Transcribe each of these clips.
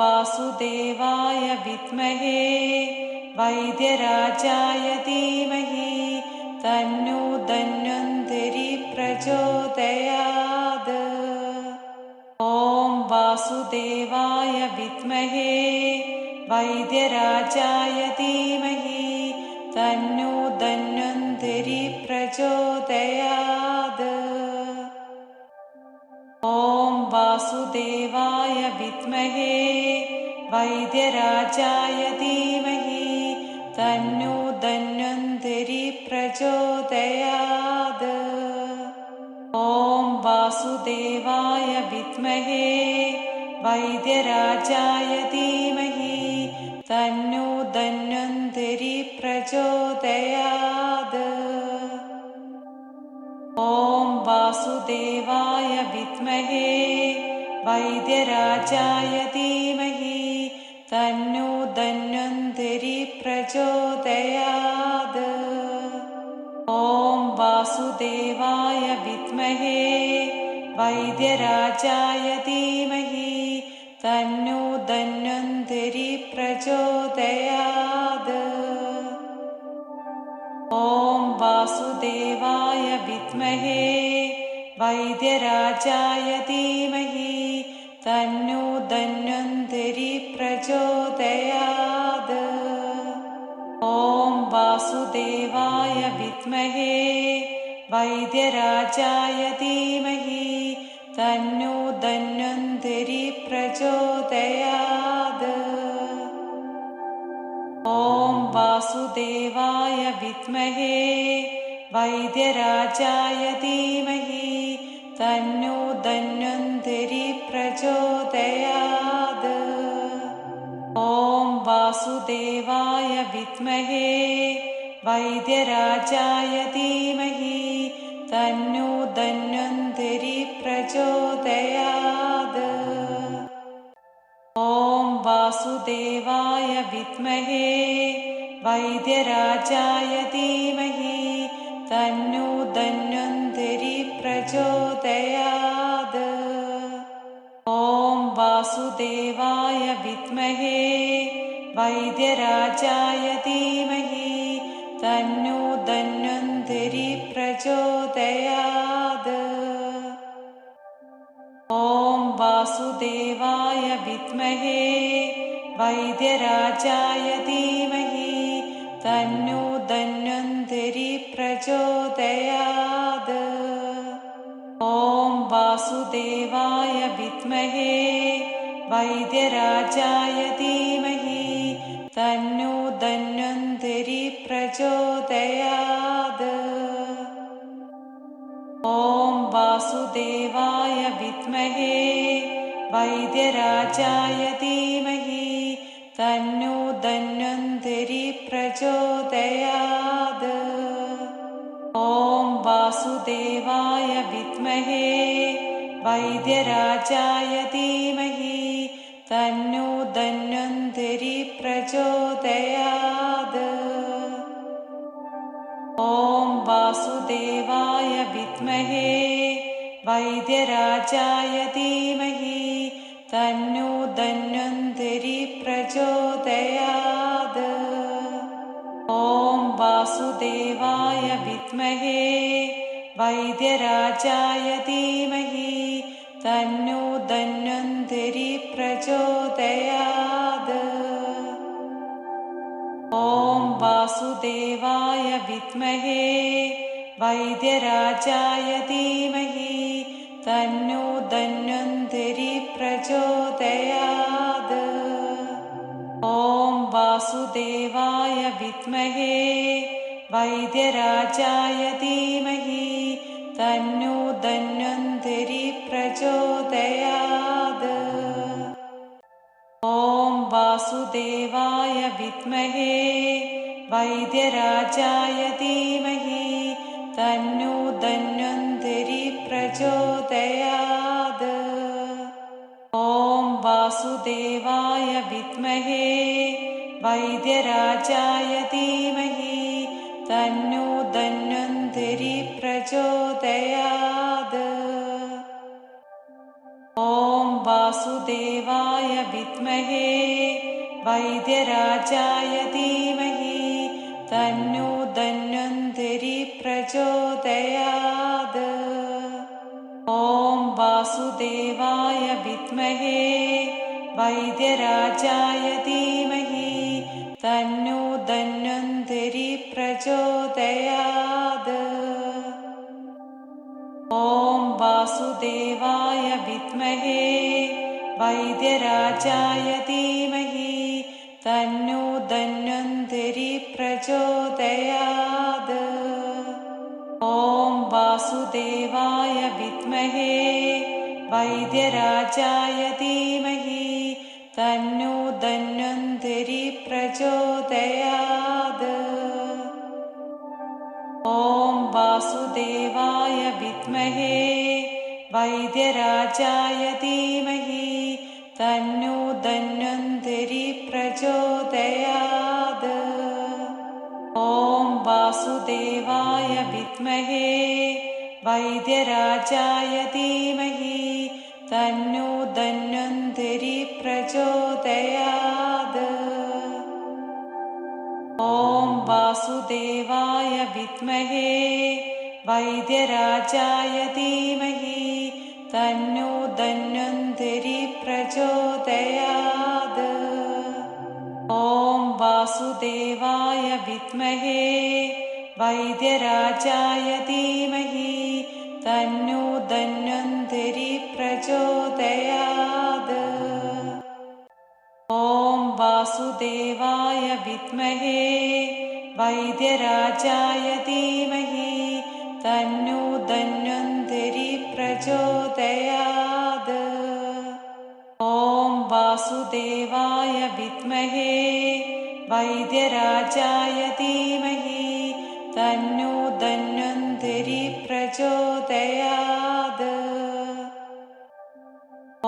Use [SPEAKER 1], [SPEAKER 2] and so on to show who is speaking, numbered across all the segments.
[SPEAKER 1] वासुदेवाय विद्महे वैद्यराजाय धीमहि तन्नो धन्वन्तरि प्रचोदयात्। ॐ वासुदेवाय विद्महे वैद्यराजाय धीमहि तन्नो धन्वन्तरि प्रचोदयात्। ॐ वासुदेवाय विद्महे वैद्यराजाय धीमहि तन्नो धन्वन्तरि प्रचोदयात्। ॐ वासुदेवाय विद्महे वैद्यराजाय धीमहि तन्नो धन्वन्तरि प्रचोदयात्। ॐ वासुदेवाय विद्महे वैद्यराजाय धीमहि तन्नो धन्वन्तरि प्रचोदयात्। ॐ वासुदेवाय विद्महे वैद्यराजाय धीमहि तन्नो धन्वन्तरि प्रचोदयात्। ॐ वासुदेवाय विद्महे वैद्यराजाय धीमहि धीमहि तन्नो धन्वन्तरि प्रचोदयात्। ॐ वासुदेवाय विद्महे वैद्यराजाय धीमहि तन्नो धन्वन्तरि प्रचोदयात्। ॐ वासुदेवाय विद्महे वैद्यराजाय धीमहि तन्नो धन्वन्तरि प्रचोदयात्। ॐ वासुदेवाय विद्महे वैद्यराजाय धीमहि तन्नो धन्वन्तरि प्रचोदयात्। ॐ वासुदेवाय विद्महे वैद्यराजाय धीमहि तन्नो धन्वन्तरि प्रचोदयात् ॐ वासुदेवाय विद्महे वैद्यराजाय धीमहि तन्नो धन्वन्तरि प्रचोदयात् ॐ वासुदेवाय विद्महे वैद्यराजाय धीमहि तन्नो वासुदेवाय विद्महे वैद्यराजाय धीमहि तन्नो धन्वन्तरि प्रचोदयात्। ॐ वासुदेवाय विद्महे वैद्यराजाय धीमहि तन्नो धन्वन्तरि प्रचोदयात्। ॐ वासुदेवाय विद्महे वैद्यराजाय धीमहि तन्नो धन्वन्तरि प्रचोदयात्। ॐ वासुदेवाय विद्महे वैद्यराजाय धीमहि तन्नो धन्वन्तरि प्रचोदयात्। ॐ वासुदेवाय विद्महे वैद्यराजाय धीमहि धन्वन्तरि प्रचोदयात्। ॐ वासुदेवाय विद्महे वैद्यराजाय धीमहि तन्नो धन्वन्तरि प्रचोदयात्। ॐ वासुदेवाय विद्महे वैद्यराजाय धीमहि तन्नो वासुदेवाय विद्महे वैद्यराजाय धीमहि तन्नो धन्वन्तरि प्रचोदयात्। ॐ वासुदेवाय विद्महे वैद्यराजाय धीमहि तन्नो धन्वन्तरि प्रचोदयात्। ॐ वासुदेवाय विद्महे वैद्यराजाय धीमहि तन्नो धन्वन्तरि प्रचोदयात्। ॐ वासुदेवाय विद्महे वैद्यराजाय धीमहि तन्नो धन्वन्तरि प्रचोदयात्। ॐ वासुदेवाय विद्महे वैद्यराजाय धीमहि तन्नो धन्वन्तरि प्रचोदयात् ॐ वासुदेवाय विद्महे वैद्यराजाय धीमहि तन्नो धन्वन्तरि प्रचोदयात् ॐ वासुदेवाय विद्महे वैद्यराजाय धीमहि तन्नो धन्वन्तरि प्रचोदयात् ॐ वासुदेवाय विद्महे वैद्यराजाय धीमहि तन्नो धन्वन्तरि प्रचोदयात्। ॐ वासुदेवाय विद्महे वैद्यराजाय धीमहि तन्नो धन्वन्तरि प्रचोदयात् वासुदेवाय विद्महे वैद्यराजाय धीमहि तन्नो धन्वन्तरि प्रचोदयात् ॐ वासुदेवाय विद्महे वैद्यराजाय धीमहि तन्नो धन्वन्तरि प्रचोदयात्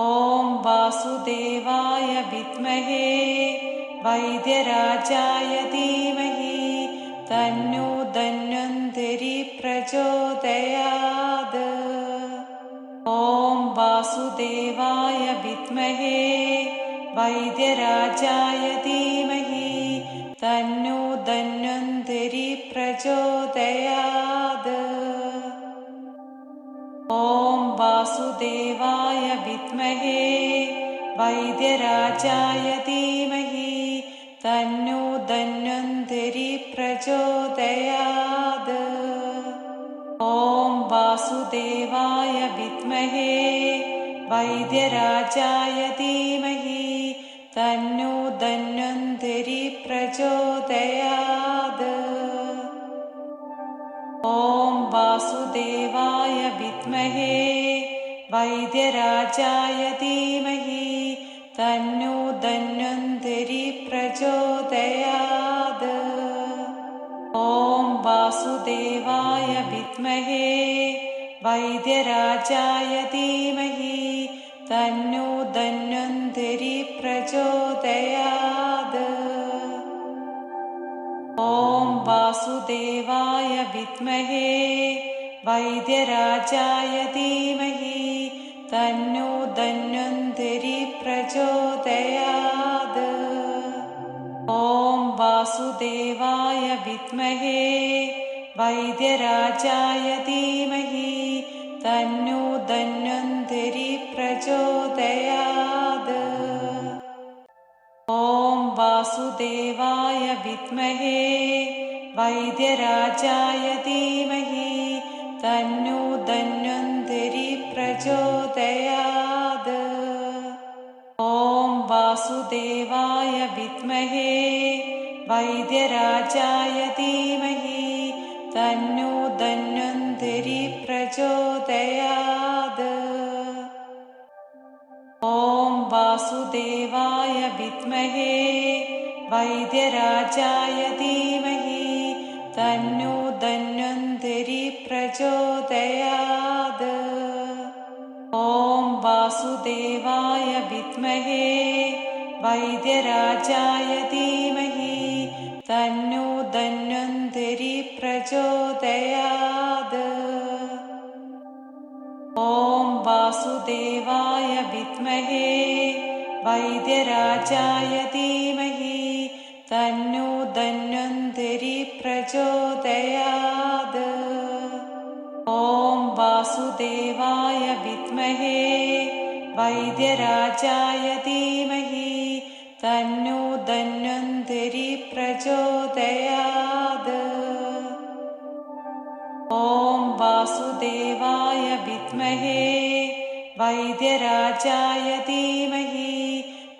[SPEAKER 1] ॐ वासुदेवाय विद्महे वैद्यराजाय धीमहि तन्नो धन्वन्तरि प्रचोदयात्। ॐ वासुदेवाय विद्महे वैद्यराजाय धीमहि तन्नो धन्वन्तरि प्रचोदयात्। ॐ वासुदेवाय विद्महे वैद्यराजाय धीमहि तन्नो धन्वन्तरि प्रचोदयात् ॐ वासुदेवाय विद्महे वैद्यराजाय धीमहि तन्नो धन्वन्तरि प्रचोदयात् ॐ वासुदेवाय विद्महे वैद्यराजाय धीमहि तन्नो धन्वन्तरि प्रचोदयात् ॐ वासुदेवाय विद्महे वैद्यराजाय धीमहि तन्नो धन्वन्तरि प्रचोदयात् ॐ वासुदेवाय विद्महे वैद्यराजाय धीमहि तन्नो धन्वन्तरि प्रचोदयात्। ॐ वासुदेवाय विद्महे वैद्यराजाय धीमहि तन्नो धन्वन्तरि प्रचोदयात्। ॐ वासुदेवाय विद्महे वैद्यराजाय धीमहि तन्नो धन्वन्तरि प्रचोदयात् वासुदेवाय विद्महे वैद्यराजाय धीमहि तन्नो धन्वन्तरि प्रचोदयात् ॐ वासुदेवाय विद्महे वैद्यराजाय धीमहि तन्नो धन्वन्तरि प्रचोदयात् ॐ वासुदेवाय विद्महे वैद्यराजाय धीमहि तन्नो धन्वन्तरि प्रचोदयात्। ॐ वासु वासुदेवाय विद्महे वैद्यराजाय धीमहि तन्नो धन्वन्तरि प्रचोदयात्। ॐ वासुदेवाय विद्महे वैद्यराजाय धीमहि तन्नो धन्वन्तरि प्रचोदयात् ॐ वासुदेवाय विद्महे वैद्यराजाय धीमहि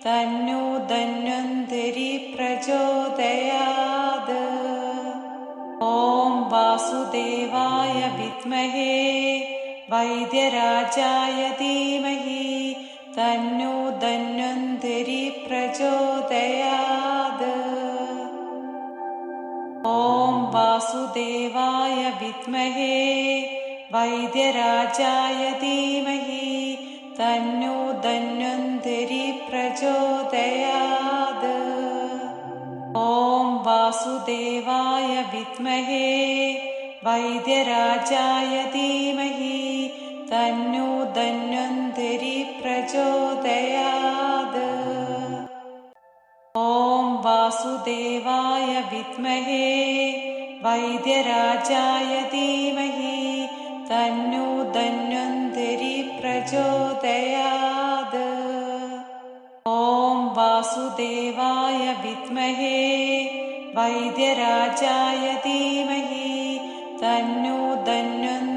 [SPEAKER 1] तन्नो धन्वन्तरि प्रचोदयात् ॐ वासुदेवाय विद्महे वैद्यराजाय धीमहि तन्नो धन्वन्तरि प्रचोदयात्। ॐ वासुदेवाय विद्महे वैद्यराजाय धीमहि तन्नो धन्वन्तरि प्रचोदयात्। ॐ वासुदेवाय विद्महे वैद्यराजाय धीमहि तन्नो धन्वन्तरि प्रचोदयात्। ॐ वासुदेवाय विद्महे वैद्यराजाय धीमहि तन्नो धन्वन्तरि प्रचोदयात्। ॐ वासुदेवाय विद्महे वैद्यराजाय धीमहि तन्नो धन्वन्तरि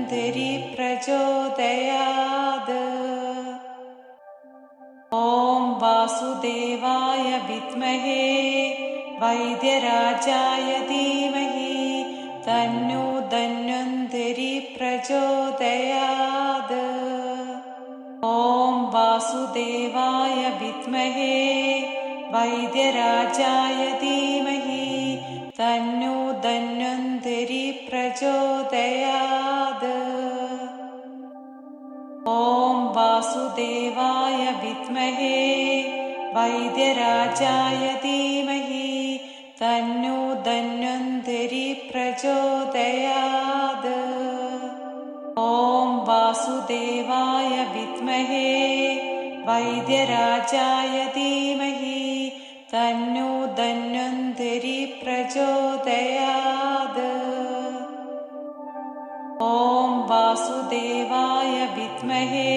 [SPEAKER 1] वासुदेवाय विद्महे वैद्यराजाय धीमहि तन्नो धन्वन्तरि प्रचोदयात्। ॐ वासुदेवाय विद्महे वैद्यराजाय धीमहि तन्नो धन्वन्तरि प्रचोदयात्। ॐ वासुदेवाय विद्महे वैद्यराजाय धीमहि तन्नो धन्वन्तरि प्रचोदयात्। ॐ वासुदेवाय विद्महे वैद्यराजाय धीमहि तन्नो धन्वन्तरि प्रचोदयात्। ॐ वासुदेवाय विद्महे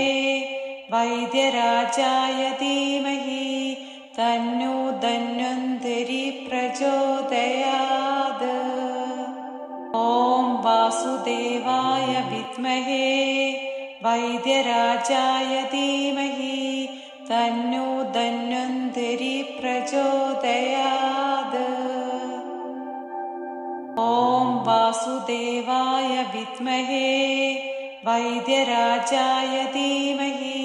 [SPEAKER 1] वैद्यराजाय धीमहि तन्नो धन्वन्तरि प्रचोदयात्। ॐ वासुदेवाय विद्महे वैद्यराजाय धीमहि तन्नो धन्वन्तरि प्रचोदयात्। ॐ वासुदेवाय विद्महे वैद्यराजाय धीमहि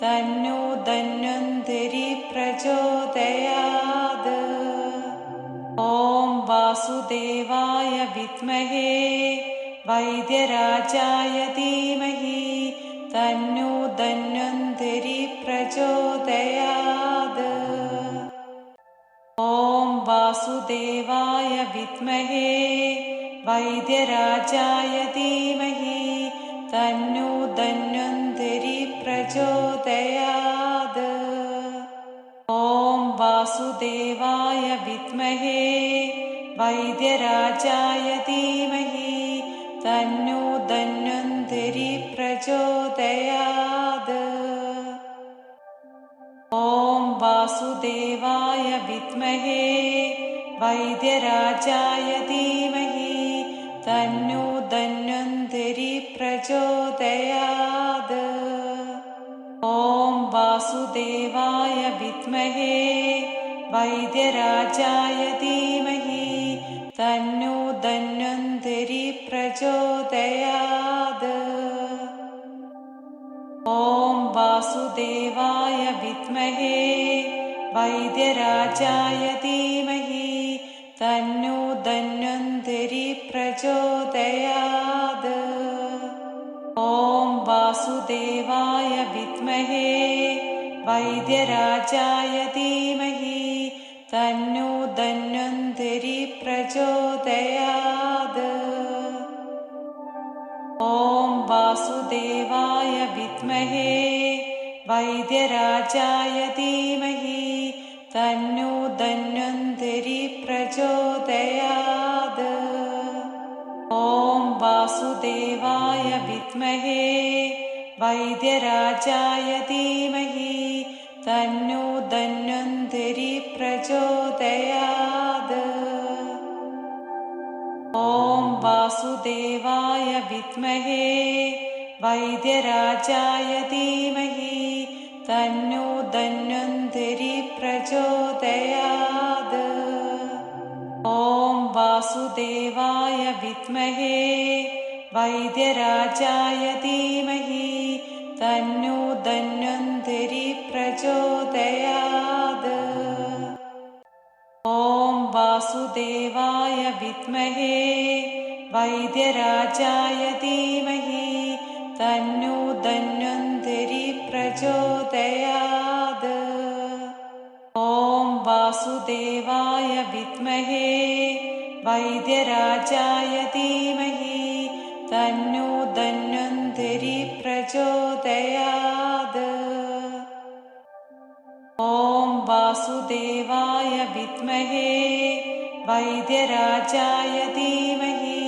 [SPEAKER 1] तन्नो धन्वन्तरि प्रचोदयात् ॐ वासुदेवाय विद्महे वैद्यराजाय धीमहि तन्नो धन्वन्तरि प्रचोदयात्। ॐ वासुदेवाय विद्महे वैद्यराजाय धीमहि तन्नो धन्वन्तरि प्रचोदयात् वासुदेवाय विद्महे वैद्यराजाय धीमहि तन्नो धन्वन्तरि प्रचोदयात् ॐ वासुदेवाय विद्महे वैद्यराजाय धीमहि तन्नो धन्वन्तरि प्रचोदयात् ॐ वासुदेवाय विद्महे वैद्यराजाय धीमहि तन्नो धन्वन्तरि प्रचोदयात्। ॐ वासुदेवाय विद्महे वैद्यराजाय धीमहि तन्नो धन्वन्तरि प्रचोदयात्। ॐ वासुदेवाय विद्महे वैद्यराजाय धीमहि तन्नो धन्वन्तरि प्रचोदयात् ॐ वासुदेवाय विद्महे वैद्यराजाय धीमहि तन्नो धन्वन्तरि प्रचोदयात् ॐ वासुदेवाय विद्महे वैद्यराजाय धीमहि तन्नो धन्वन्तरि प्रचोदयात्। ॐ वासुदेवाय विद्महे वैद्यराजाय धीमहि तन्नो धन्वन्तरि प्रचोदयात्। ॐ वासुदेवाय विद्महे वैद्यराजाय धीमहि धन्वन्तरि प्रचोदयात्। ॐ वासुदेवाय विद्महे वैद्यराजाय धीमहि तन्नो धन्वन्तरि प्रचोदयात्। ॐ वासुदेवाय विद्महे वैद्यराजाय धीमहि तन्नो धन्वन्तरि प्रचोदयात्। ॐ वासुदेवाय विद्महे वैद्यराजाय धीमहि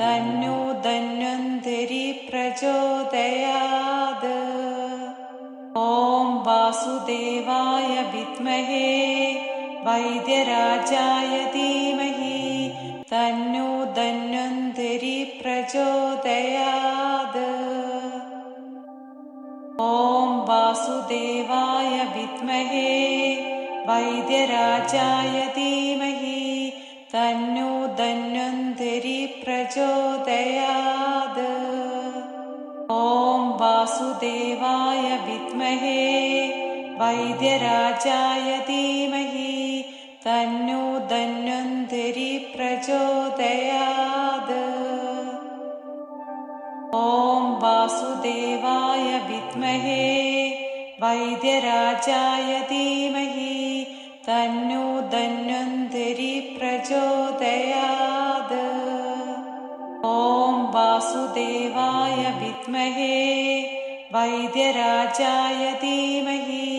[SPEAKER 1] तन्नो धन्वन्तरि प्रचोदयात्। ॐ वासुदेवाय विद्महे वैद्यराजाय धीमहि प्रचोदयात् ॐ वासुदेवाय विद्महे वैद्यराजाय धीमहि तन्नो धन्वन्तरि प्रचोदयात्। ॐ वासुदेवाय विद्महे वैद्यराजाय धीमहि तन्नो धन्वन्तरि प्रचोदयात् वासुदेवाय विद्महे वैद्यराजाय धीमहि तन्नो धन्वन्तरि प्रचोदयात्। ॐ वासुदेवाय विद्महे वैद्यराजाय धीमहि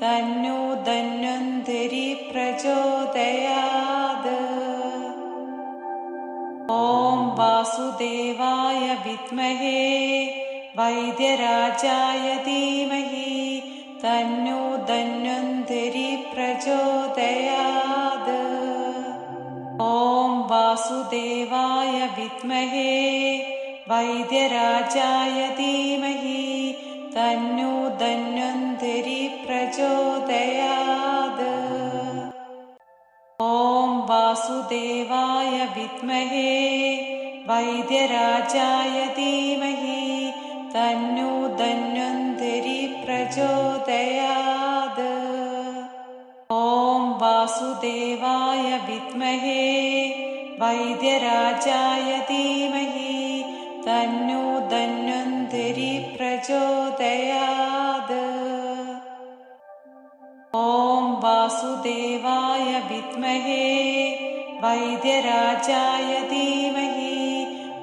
[SPEAKER 1] तन्नो धन्वन्तरि प्रचोदयात्। ॐ वासुदेवाय विद्महे वैद्यराजाय धीमहि तन्नो धन्वन्तरि प्रचोदयात्। ॐ वासुदेवाय विद्महे वैद्यराजाय धीमहि तन्नो धन्वन्तरि प्रचोदयात्। ॐ वासुदेवाय विद्महे वैद्यराजाय धीमहि तन्नो धन्वन्तरि प्रचोदयात्। ॐ वासुदेवाय विद्महे वैद्यराजाय धीमहि तन्नो धन्वन्तरि प्रचोदयात्। ॐ वासुदेवाय विद्महे वैद्यराजाय धीमहि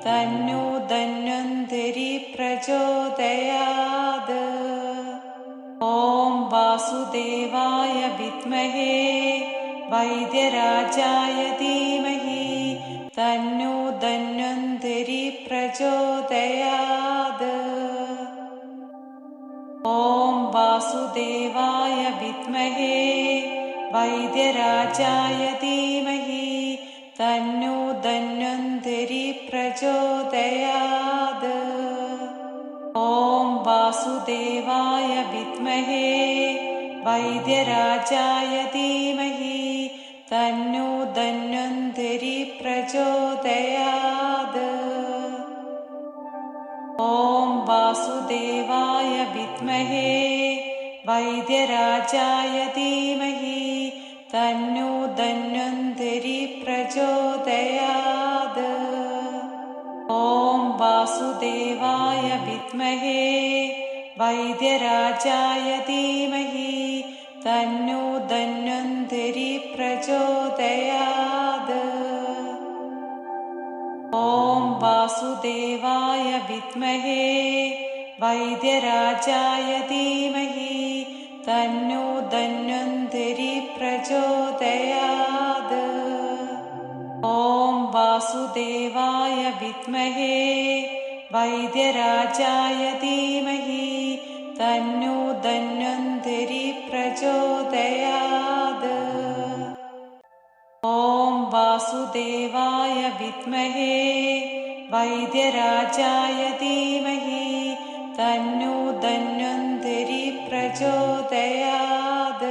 [SPEAKER 1] तन्नो धन्वन्तरि प्रचोदयात् विद्महे वैद्यराजाय धीमहि तन्नो धन्वन्तरि प्रचोदयात्। ॐ वासुदेवाय विद्महे वैद्यराजाय धीमहि तन्नो धन्वन्तरि प्रचोदयात्। ॐ वासुदेवाय विद्महे वैद्यराजाय धीमहि तन्नो धन्वन्तरि प्रचोदयात्। ॐ वासुदेवाय विद्महे वैद्यराजाय धीमहि तन्नो धन्वन्तरि प्रचोदयात्। ॐ वासुदेवाय विद्महे वैद्यराजाय धीमहि प्रचोदयात्। ॐ वासुदेवाय विद्महे वैद्यराजाय धीमहि तन्नो धन्वन्तरि प्रचोदयात्। ॐ वासुदेवाय विद्महे वैद्यराजाय धीमहि तन्नो धन्वन्तरि प्रचोदयात् ॐ वासुदेवाय विद्महे वैद्यराजाय धीमहि तन्नो धन्वन्तरि प्रचोदयात्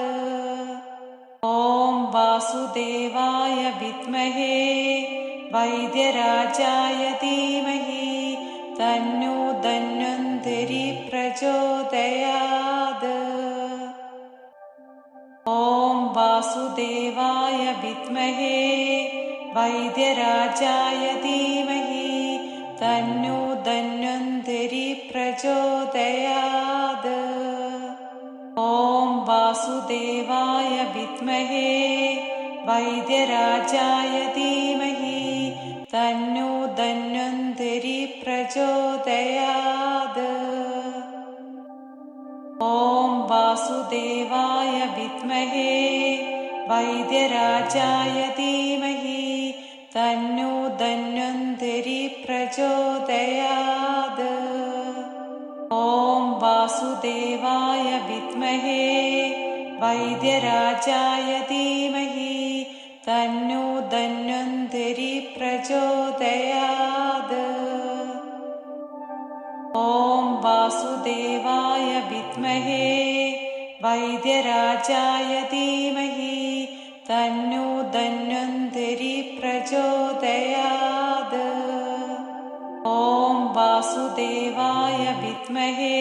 [SPEAKER 1] ॐ वासुदेवाय विद्महे वैद्यराजाय धीमहि तन्नो धन्वन्तरि प्रचोदयात् वासुदेवाय विद्महे वैद्यराजाय धीमहि तन्नो धन्वन्तरि प्रचोदयात्। ॐ वासुदेवाय विद्महे वैद्यराजाय धीमहि तन्नो धन्वन्तरि प्रचोदयात्। ॐ वासुदेवाय विद्महे वैद्यराजाय धीमहि तन्नो धन्वन्तरि प्रचोदयात्। ॐ वासुदेवाय विद्महे वैद्यराजाय धीमहि तन्नो धन्वन्तरि प्रचोदयात्। ॐ वासुदेवाय विद्महे वैद्यराजाय धीमहि तन्नो धन्वन्तरि प्रचोदयात्। ॐ वासुदेवाय विद्महे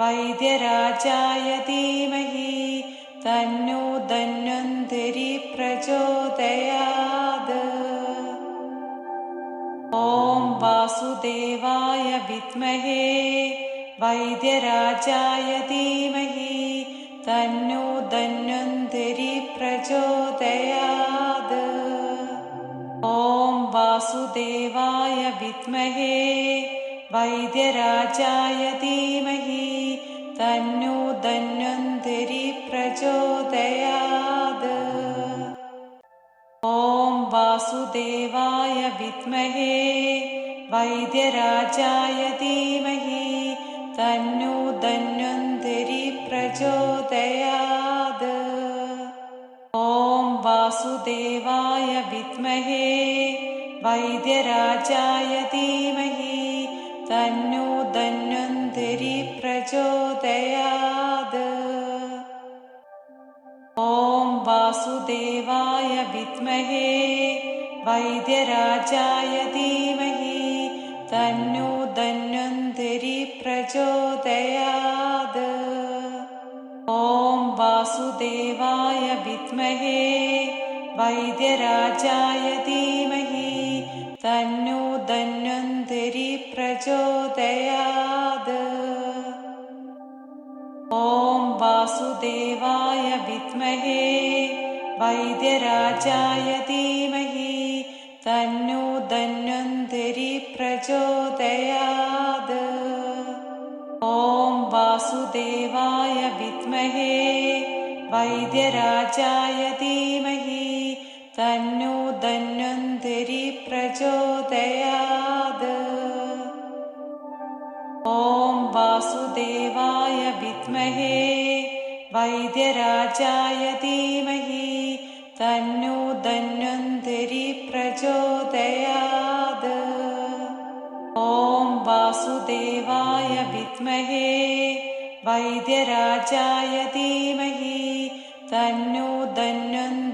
[SPEAKER 1] वैद्यराजाय धीमहि तन्नो धन्वन्तरि प्रचोदयात्। ॐ वासुदेवाय विद्महे वैद्यराजाय धीमहि तन्नो धन्वन्तरि वासुदेवाय विद्महे वैद्यराजाय धीमहि तन्नो धन्वन्तरि प्रचोदयात्। ॐ वासुदेवाय विद्महे वैद्यराजाय धीमहि तन्नो धन्वन्तरि प्रचोदयात्। ॐ वासुदेवाय विद्महे वैद्यराजाय धीमहि तन्नो धन्वन्तरि प्रचोदयात्। ॐ वासुदेवाय विद्महे वैद्यराजाय धीमहि तन्नो धन्वन्तरि प्रचोदयात्। ॐ वासुदेवाय विद्महे वैद्यराजाय तन्नो धन्वन्तरि प्रचोदयात् ॐ वासुदेवाय विद्महे वैद्यराजाय धीमहि तन्नो धन्वन्तरि प्रचोदयात् ॐ वासुदेवाय विद्महे वैद्यराजाय धीमहि तन्नो धन्वन्तरि प्रचोदयात्। ॐ वासुदेवाय विद्महे वैद्यराजाय धीमहि तन्नो धन्वन्तरि प्रचोदयात्। ॐ वासुदेवाय विद्महे वैद्यराजाय धीमहि तन्नो धन्वन्तरि